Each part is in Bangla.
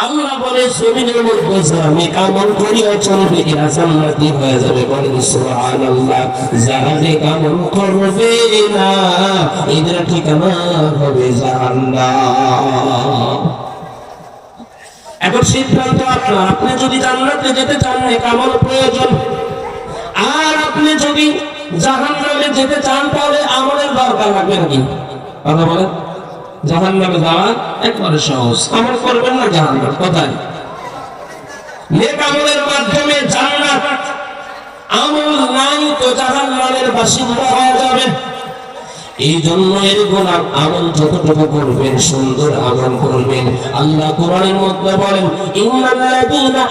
আল্লাহ বলে, জমিনের মধ্যে আমি কামল করিয়া চলবে এরা জান্নাতি হয়ে যাবে? বলেন, সুবহানাল্লাহ, যারা যে কামল করবে না, এদের ঠিকানা হবে জাহান্নাম। এখন সিদ্ধান্ত আপনার। আপনি যদি জান্নাতে যেতে চান কামল প্রয়োজন। আর আপনি যদি জাহান নামে যেতে চান, তাহলে আমলের দরকার লাগবে নাকি? কথা বলেন। জাহান নামে যাওয়া একবারে সহজ। করবেন না জাহান নাম কোথায় মাধ্যমে আমল নাই তো বাসিন্দা যাবে। এই জন্য আমল যতটুকু করবেন, সুন্দর আমল করবেন। আল্লাহ কোরআনের মধ্যে বলেন ইন্নাল্লাযীনা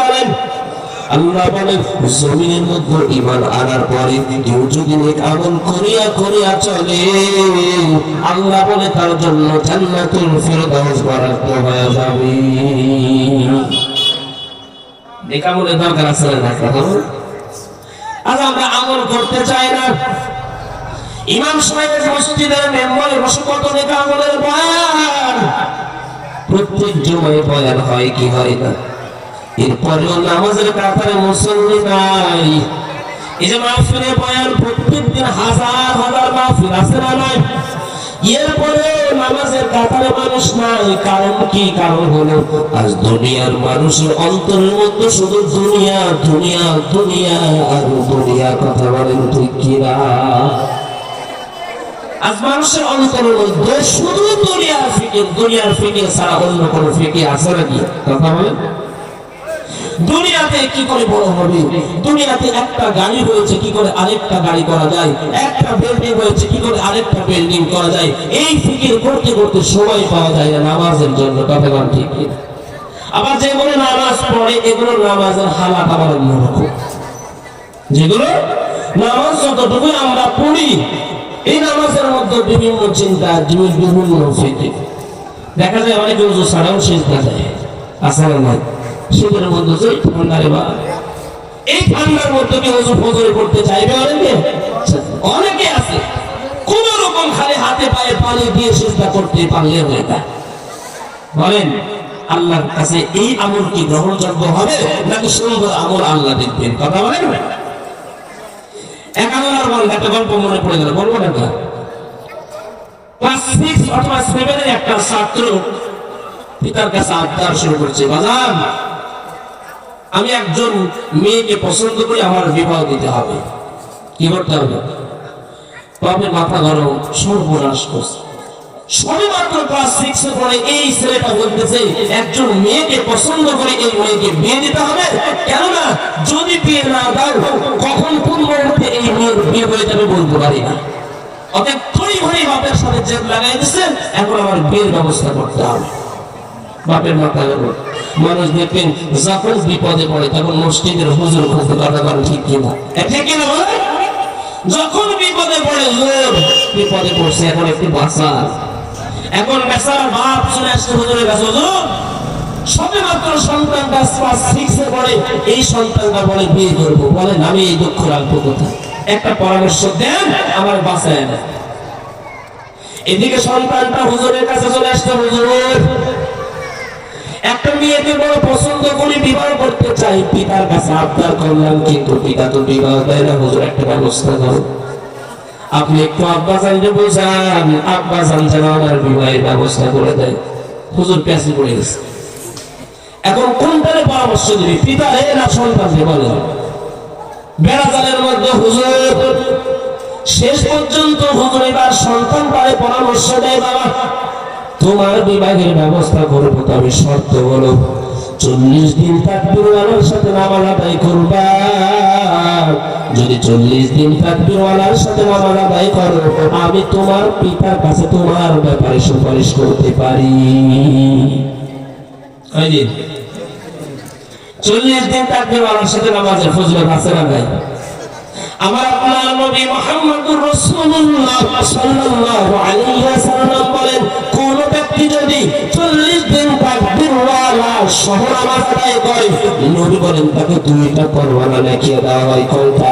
বলেন আল্লাহ বলেন জমিনের মধ্যে ইমান আনার পরে কেউ যদি আমল করিয়া করিয়া চলে, আল্লাহ বলে, তার জন্য জান্নাতুল ফিরদাউস বরাদ্দ হয়ে যাবে। নেক আমলের দরকার আছে না আজ আমরা আমল করতে চাই না। ইমাম সাহেবের মসজিদের মেম্বারে বসে কত নেক আমলের বয়ান প্রত্যেক জমায় বয়ান হয়, কি হয় না? এরপরেও নামাজের কাতারে মুসল্লি নাই। এই যে মাহফিলে বয়ান হাজার হাজার মাহফিল আছে না নাই? মানুষের অন্তরের মধ্যে শুধু দুনিয়া দুনিয়া দুনিয়া আর দুনিয়া কথা বলেন আজ মানুষের অন্তরের মধ্যে শুধু দুনিয়ার ফিকির দুনিয়ার ফিকির ছাড়া অন্য কোনো ফিকির আছে নাকি? কথা বলেন। দুনিয়াতে কি করে বড় হবে? দুনিয়াতে একটা গাড়ি হয়েছে কি করে আরেকটা গাড়ি করা যায়? একটা বিল্ডিং হয়েছে কি করে আরেকটা বিল্ডিং করা যায়? এই ফিকির করতে করতে সময় পাওয়া যায় না, নামাজের জন্য, কথা বল ঠিক? আবার যেগুলো নামাজ পড়ে, এগুলো নামাজের হালাত আবার অন্যরকম যেগুলো নামাজ যতটুকু আমরা পড়ি, এই নামাজের মধ্যে বিভিন্ন চিন্তা বিভিন্ন দেখা যায় অনেক উজু ছাড়াও শেষ দেখা যায়। আসলে নয়। শীতের মধ্যে যে ঠান্ডা রে বা এই ঠান্ডার মধ্যে কি ওজু ফজরে করতে চাইবে অনেকে? অনেকে আছে। কোন রকম খালি হাতে পায়ে পানি দিয়ে চেষ্টা করতে পারলে হয়ে যায়। বলেন, আল্লাহর কাছে এই আমল কি গ্রহণযোগ্য হবে নাকি সুন্দর আমল আল্লাহ দেখবেন? কথা বলেন এক আর বলেন, একটা গল্প মনে পড়ে গেল, বলব না তো ক্লাস সিক্স অথবা সেভেনের একটা ছাত্র পিতার কাছে আবদার শুরু করছে, বাজান আমি একজন মেয়েকে পছন্দ করি আমার বিবাহ দিতে হবে। কি করতে হবে? বাপের মাথা গরম, সর্বনাশ করছে। মাত্র এই ছেলেটা একজন মেয়েকে পছন্দ করে এই বিয়ে হবে? কেননা, যদি বিয়ে না কখন কোন এই বিয়ে হয়ে যাবে বলতে পারি না। অতএব বাপের সাথে জেদ লাগাই দিচ্ছে এখন আমার বিয়ের ব্যবস্থা করতে হবে। বাপের মাথা মানুষ দেখবেন যখন বিপদে পড়ে, তখন মসজিদের হুজুর খুঁজতে কথা বলেন ঠিক কিনা। ঠিক যখন বিপদে পড়ে, হুজুর বিপদে পড়ছে, এখন একটু বাঁচা এখন বেচারা বাপ চলে আসছে হুজুরের কাছে, হুজুর আমার বাঁচায় এদিকে সন্তানটা হুজুরের কাছে চলে আসছে, হুজুর। একটা মেয়েকে বড় পছন্দ করে বিবাহ করতে চাই, পিতার কাছে আবদার করলাম, কিন্তু পিতা তো বিবাহ দেয় না, হুজুর, একটা ব্যবস্থা করো। আপনি একটু আব্বা জানকে বোঝান আব্বা জান যেন আমার বিবাহের ব্যবস্থা করে দেয়। হুজুর প্যাসি পড়ে গেছে। এখন কোনটারে পরামর্শ দিবি? পিতা রে না সন্তানকে বলে। বেড়াজালের মধ্যে হুজুর, শেষ পর্যন্ত হুজুর এবার সন্তান পারে পরামর্শ দেয় বাবা। তোমার বিবাহের ব্যবস্থা করব, তবে শর্ত বলো চল্লিশ দিন তাকবির ওয়ালার সাথে নামাজ আদায় করবা। যদি চল্লিশ দিন তাকবির ওয়ালার সাথে নামাজ আদায় করো, আমি তোমার পিতার কাছে তোমার ব্যাপারে সুপারিশ করতে পারি। চল্লিশ দিন সাথে ফজলত আছে না ভাই আমার আপনার নবী মুহাম্মদুর সাল্লাল্লাহু আলাইহি ওয়াসাল্লাম বলেন ব্যক্তি যদি 40 দিন তাকবীর শহর আমার করে নবী বলেন, তাকে দুইটা পরওয়ানা লিখিয়ে দেওয়া হয় কোনটা?